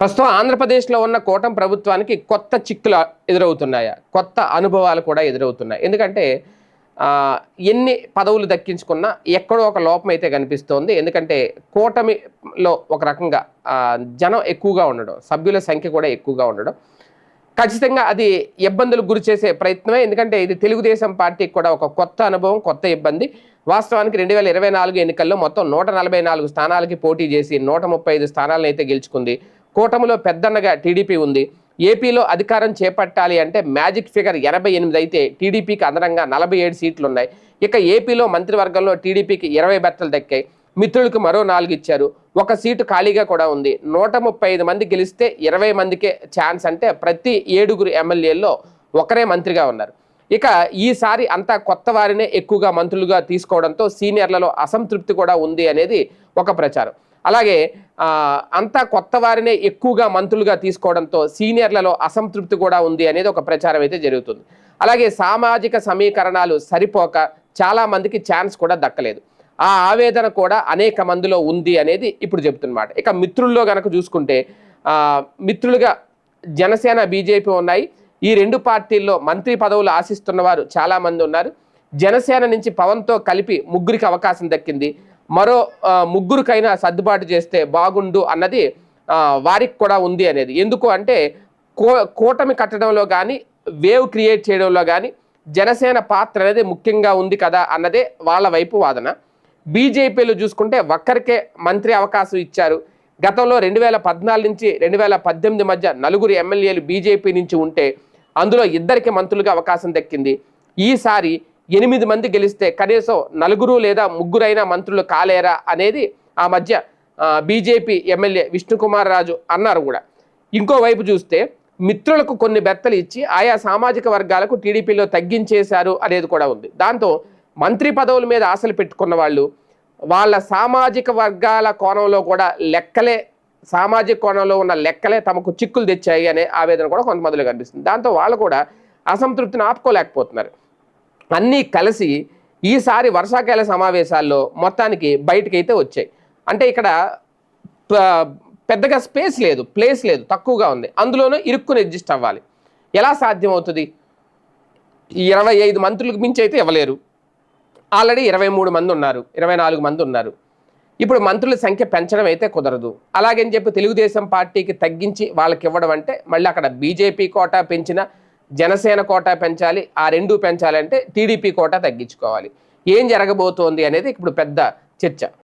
ప్రస్తుతం ఆంధ్రప్రదేశ్లో ఉన్న కూటం ప్రభుత్వానికి కొత్త చిక్కులు ఎదురవుతున్నాయా? కొత్త అనుభవాలు కూడా ఎదురవుతున్నాయి. ఎందుకంటే ఎన్ని పదవులు దక్కించుకున్నా ఎక్కడో ఒక లోపం అయితే కనిపిస్తోంది. ఎందుకంటే కూటమిలో ఒక రకంగా జనం ఎక్కువగా ఉండడం సభ్యుల సంఖ్య కూడా ఎక్కువగా ఉండడం. ఖచ్చితంగా అది ఇబ్బందులు గురి చేసే ప్రయత్నమే. ఎందుకంటే ఇది తెలుగుదేశం పార్టీకి కూడా ఒక కొత్త అనుభవం కొత్త ఇబ్బంది. వాస్తవానికి రెండు వేల ఇరవై నాలుగు ఎన్నికల్లో మొత్తం నూట నలభై నాలుగు స్థానాలకి పోటీ చేసి నూట ముప్పై ఐదు స్థానాలను అయితే గెలుచుకుంది కూటమిలో పెద్దన్నగా టీడీపీ ఉంది. ఏపీలో అధికారం చేపట్టాలి అంటే మ్యాజిక్ ఫిగర్ ఎనభై ఎనిమిది అయితే టీడీపీకి అదనంగా నలభై ఏడు సీట్లు ఉన్నాయి ఇక ఏపీలో మంత్రివర్గంలో టీడీపీకి ఇరవై బెత్తలు దక్కాయి. మిత్రులకు మరో నాలుగు ఇచ్చారు. ఒక సీటు ఖాళీగా కూడా ఉంది. నూట ముప్పై ఐదు మంది గెలిస్తే ఇరవై మందికే ఛాన్స్ అంటే ప్రతి ఏడుగురు ఎమ్మెల్యేల్లో ఒకరే మంత్రిగా ఉన్నారు. ఇక ఈసారి అంతా కొత్త వారినే ఎక్కువగా మంత్రులుగా తీసుకోవడంతో సీనియర్లలో అసంతృప్తి కూడా ఉంది అనేది ఒక ప్రచారం. అలాగే అంతా కొత్త వారినే ఎక్కువగా మంత్రులుగా తీసుకోవడంతో సీనియర్లలో అసంతృప్తి కూడా ఉంది అనేది ఒక ప్రచారం అయితే జరుగుతుంది. అలాగే సామాజిక సమీకరణాలు సరిపోక చాలా మందికి ఛాన్స్ కూడా దక్కలేదు. ఆ ఆవేదన కూడా అనేక మందిలో ఉంది అనేది ఇప్పుడు చెప్తున్నమాట. ఇక మిత్రుల్లో గనక చూసుకుంటే మిత్రులుగా జనసేన బీజేపీ ఉన్నాయి. ఈ రెండు పార్టీల్లో మంత్రి పదవులు ఆశిస్తున్న వారు ఉన్నారు. జనసేన నుంచి పవన్తో కలిపి ముగ్గురికి అవకాశం దక్కింది. మరో ముగ్గురికైనా సర్దుబాటు చేస్తే బాగుండు అన్నది వారికి కూడా ఉంది అనేది. ఎందుకు అంటే కో కూటమి కట్టడంలో కానీ వేవ్ క్రియేట్ చేయడంలో కానీ జనసేన పాత్ర అనేది ముఖ్యంగా ఉంది కదా అన్నదే వాళ్ళ వైపు వాదన. బీజేపీలో చూసుకుంటే ఒక్కరికే మంత్రి అవకాశం ఇచ్చారు. గతంలో రెండు వేల పద్నాలుగు నుంచి రెండు వేల పద్దెనిమిది మధ్య నలుగురు ఎమ్మెల్యేలు బీజేపీ నుంచి ఉంటే అందులో ఇద్దరికి మంత్రులుగా అవకాశం దక్కింది. ఈసారి ఎనిమిది మంది గెలిస్తే కనీసం నలుగురు లేదా ముగ్గురైనా మంత్రులు కాలేరా అనేది ఆ మధ్య బీజేపీ ఎమ్మెల్యే విష్ణుకుమార్ రాజు అన్నారు కూడా. ఇంకోవైపు చూస్తే మిత్రులకు కొన్ని బెత్తలు ఇచ్చి ఆయా సామాజిక వర్గాలకు టీడీపీలో తగ్గించేశారు అనేది కూడా ఉంది. దాంతో మంత్రి పదవుల మీద ఆశలు పెట్టుకున్న వాళ్ళు వాళ్ళ సామాజిక వర్గాల కోణంలో కూడా లెక్కలే సామాజిక కోణంలో ఉన్న లెక్కలే తమకు చిక్కులు తెచ్చాయి అనే ఆవేదన కూడా కొంతమందిలో కనిపిస్తుంది. దాంతో వాళ్ళు కూడా అసంతృప్తిని ఆపుకోలేకపోతున్నారు. అన్నీ కలిసి ఈసారి వర్షాకాల సమావేశాల్లో మొత్తానికి బయటకైతే వచ్చాయి. అంటే ఇక్కడ పెద్దగా స్పేస్ లేదు ప్లేస్ లేదు తక్కువగా ఉంది. అందులోనూ ఇరుక్కుని అడ్జస్ట్ అవ్వాలి. ఎలా సాధ్యమవుతుంది? ఇరవై ఐదు మంత్రులకు మించి అయితే ఇవ్వలేరు. ఆల్రెడీ ఇరవై మూడు మంది ఉన్నారు ఇరవై నాలుగు మంది ఉన్నారు. ఇప్పుడు మంత్రుల సంఖ్య పెంచడం అయితే కుదరదు. అలాగని చెప్పి తెలుగుదేశం పార్టీకి తగ్గించి వాళ్ళకి ఇవ్వడం అంటే మళ్ళీ అక్కడ బీజేపీ కోటా పెంచిన జనసేన కోటా పెంచాలి ఆ రెండు పెంచాలంటే టీడీపీ కోటా తగ్గించుకోవాలి. ఏం జరగబోతోంది అనేది ఇప్పుడు పెద్ద చర్చ.